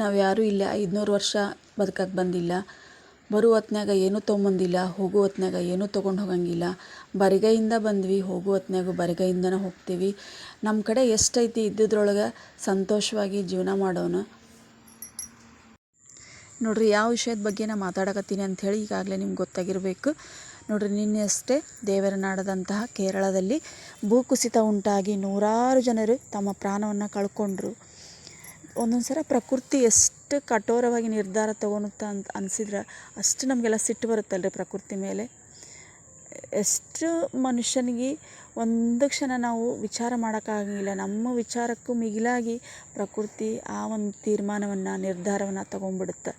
ನಾವು ಯಾರೂ ಇಲ್ಲ, ಐದುನೂರು ವರ್ಷ ಬದುಕಕ್ಕೆ ಬಂದಿಲ್ಲ. ಬರೋ ಹೊತ್ನ್ಯಾಗ ಏನೂ ತೊಗೊಂಬಂದಿಲ್ಲ, ಹೋಗೋ ಹೊತ್ನ್ಯಾಗ ಏನೂ ತೊಗೊಂಡು ಹೋಗಂಗಿಲ್ಲ. ಬರಿಗೈಯಿಂದ ಬಂದ್ವಿ, ಹೋಗೋ ಹೊತ್ನ್ಯಾಗೂ ಬರಿಗೈಯಿಂದನೇ ಹೋಗ್ತೀವಿ. ನಮ್ಮ ಕಡೆ ಎಷ್ಟೈತಿ ಇದ್ದಿದ್ರೊಳಗೆ ಸಂತೋಷವಾಗಿ ಜೀವನ ಮಾಡೋಣ ನೋಡ್ರಿ, ಯಾವ ವಿಷಯದ ಬಗ್ಗೆ ನಾ ಮಾತಾಡಕತ್ತೀನಿ ಅಂಥೇಳಿ ಈಗಾಗಲೇ ನಿಮ್ಗೆ ಗೊತ್ತಾಗಿರಬೇಕು. ನೋಡ್ರಿ ನಿನ್ನೆ ಅಷ್ಟೇ ದೇವರ ನಾಡದಂತಹ ಕೇರಳದಲ್ಲಿ ಭೂಕುಸಿತ ಉಂಟಾಗಿ ನೂರಾರು ಜನರು ತಮ್ಮ ಪ್ರಾಣವನ್ನು ಕಳ್ಕೊಂಡ್ರು. ಒಂದೊಂದು ಸಲ ಪ್ರಕೃತಿ ಎಷ್ಟು ಕಠೋರವಾಗಿ ನಿರ್ಧಾರ ತೊಗೊಳುತ್ತ ಅಂತ ಅನಿಸಿದ್ರೆ ಅಷ್ಟು ನಮಗೆಲ್ಲ ಸಿಟ್ಟು ಬರುತ್ತಲ್ರಿ ಪ್ರಕೃತಿ ಮೇಲೆ. ಎಷ್ಟು ಮನುಷ್ಯನಿಗೆ ಒಂದು ಕ್ಷಣ ನಾವು ವಿಚಾರ ಮಾಡೋಕ್ಕಾಗಂಗಿಲ್ಲ, ನಮ್ಮ ವಿಚಾರಕ್ಕೂ ಮಿಗಿಲಾಗಿ ಪ್ರಕೃತಿ ಆ ಒಂದು ತೀರ್ಮಾನವನ್ನು, ನಿರ್ಧಾರವನ್ನು ತಗೊಂಡ್ಬಿಡುತ್ತೆ.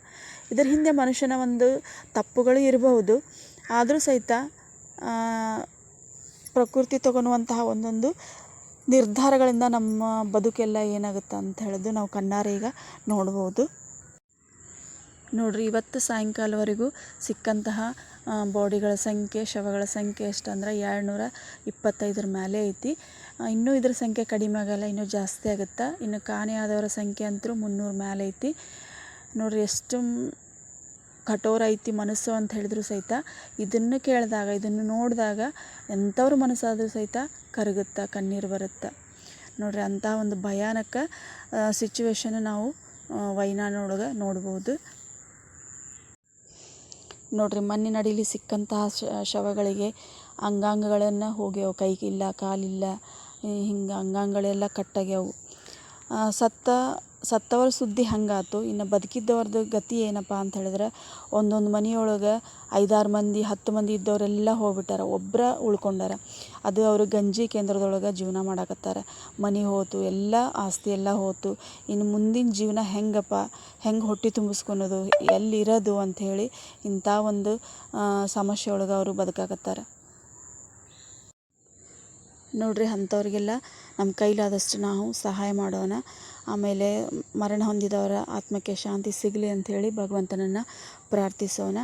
ಇದರ ಹಿಂದೆ ಮನುಷ್ಯನ ಒಂದು ತಪ್ಪುಗಳು ಇರಬಹುದು, ಆದರೂ ಸಹಿತ ಪ್ರಕೃತಿ ತಗೊಳ್ಳುವಂತಹ ಒಂದೊಂದು ನಿರ್ಧಾರಗಳಿಂದ ನಮ್ಮ ಬದುಕೆಲ್ಲ ಏನಾಗುತ್ತೆ ಅಂತ ಹೇಳಿದ್ದು ನಾವು ಕಣ್ಣಾರೆ ಈಗ ನೋಡ್ಬೋದು. ನೋಡ್ರಿ, ಇವತ್ತು ಸಾಯಂಕಾಲವರೆಗೂ ಸಿಕ್ಕಂತಹ ಬಾಡಿಗಳ ಸಂಖ್ಯೆ, ಶವಗಳ ಸಂಖ್ಯೆ ಎಷ್ಟು ಅಂದ್ರೆ ಏಳ್ನೂರ ಇಪ್ಪತ್ತೈದರ ಮೇಲೆ ಐತಿ. ಇನ್ನೂ ಇದ್ರ ಸಂಖ್ಯೆ ಕಡಿಮೆ ಆಗಲ್ಲ, ಇನ್ನೂ ಜಾಸ್ತಿ ಆಗುತ್ತೆ? ಇನ್ನು ಕಾಣೆಯಾದವರ ಸಂಖ್ಯೆ ಅಂತೂ ಮುನ್ನೂರು ಮೇಲೆ ಐತಿ. ನೋಡ್ರಿ, ಎಷ್ಟು ಕಠೋರ ಐತಿ ಮನಸ್ಸು ಅಂತ ಹೇಳಿದ್ರು ಸಹಿತ ಇದನ್ನು ಕೇಳಿದಾಗ, ಇದನ್ನು ನೋಡಿದಾಗ ಎಂಥವ್ರ ಮನಸ್ಸಾದರೂ ಸಹಿತ ಕರಗುತ್ತೆ, ಕಣ್ಣೀರು ಬರುತ್ತೆ. ನೋಡ್ರಿ ಅಂತಹ ಒಂದು ಭಯಾನಕ ಸಿಚುವೇಶನ್ ನಾವು ವೈನಾಡೊಳಗೆ ನೋಡ್ಬೋದು. ನೋಡ್ರಿ ಮಣ್ಣಿನಡಿಲಿ ಸಿಕ್ಕಂತಹ ಶವಗಳಿಗೆ ಅಂಗಾಂಗಗಳನ್ನು ಹೋಗ್ಯಾವ. ಕೈಗಿಲ್ಲ, ಕಾಲಿಲ್ಲ ಹಿಂಗೆ ಅಂಗಾಂಗಗಳೆಲ್ಲ ಕಟ್ಟಾಗ್ಯಾವು ಸತ್ತ, ಸತ್ತವರ ಸುದ್ದಿ ಹಂಗಾತು. ಇನ್ನು ಬದುಕಿದ್ದವ್ರದ್ದು ಗತಿ ಏನಪ್ಪ ಅಂತ ಹೇಳಿದ್ರೆ, ಒಂದೊಂದು ಮನೆಯೊಳಗೆ ಐದಾರು ಮಂದಿ, ಹತ್ತು ಮಂದಿ ಇದ್ದವರೆಲ್ಲ ಹೋಗ್ಬಿಟ್ಟಾರ. ಒಬ್ಬರ ಉಳ್ಕೊಂಡಾರ. ಅದು ಅವರು ಗಂಜಿ ಕೇಂದ್ರದೊಳಗೆ ಜೀವನ ಮಾಡಾಕತ್ತಾರ. ಮನೆ ಹೋತು, ಎಲ್ಲ ಆಸ್ತಿ ಎಲ್ಲ ಹೋತು. ಇನ್ನು ಮುಂದಿನ ಜೀವನ ಹೆಂಗಪ್ಪ, ಹೆಂಗೆ ಹೊಟ್ಟೆ ತುಂಬಿಸ್ಕೊಳೋದು, ಎಲ್ಲಿರೋದು ಅಂಥೇಳಿ ಇಂಥ ಒಂದು ಸಮಸ್ಯೆ ಒಳಗೆ ಅವರು ಬದುಕಾಕತ್ತಾರ. ನೋಡ್ರಿ ಅಂಥವ್ರಿಗೆಲ್ಲ ನಮ್ಮ ಕೈಲಾದಷ್ಟು ನಾವು ಸಹಾಯ ಮಾಡೋಣ. ಆಮೇಲೆ ಮರಣ ಹೊಂದಿದವರ ಆತ್ಮಕ್ಕೆ ಶಾಂತಿ ಸಿಗಲಿ ಅಂಥೇಳಿ ಭಗವಂತನನ್ನು ಪ್ರಾರ್ಥಿಸೋಣ.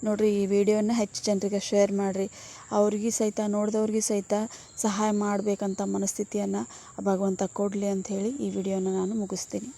ನೋಡ್ರಿ ಈ ವಿಡಿಯೋನ ಹೆಚ್ಚು ಜನರಿಗೆ ಶೇರ್ ಮಾಡಿರಿ. ಅವ್ರಿಗೆ ಸಹಿತ, ನೋಡಿದವ್ರಿಗೆ ಸಹಿತ ಸಹಾಯ ಮಾಡಬೇಕಂತ ಮನಸ್ಥಿತಿಯನ್ನು ಭಗವಂತ ಕೊಡಲಿ ಅಂಥೇಳಿ ಈ ವಿಡಿಯೋನ ನಾನು ಮುಗಿಸ್ತೀನಿ.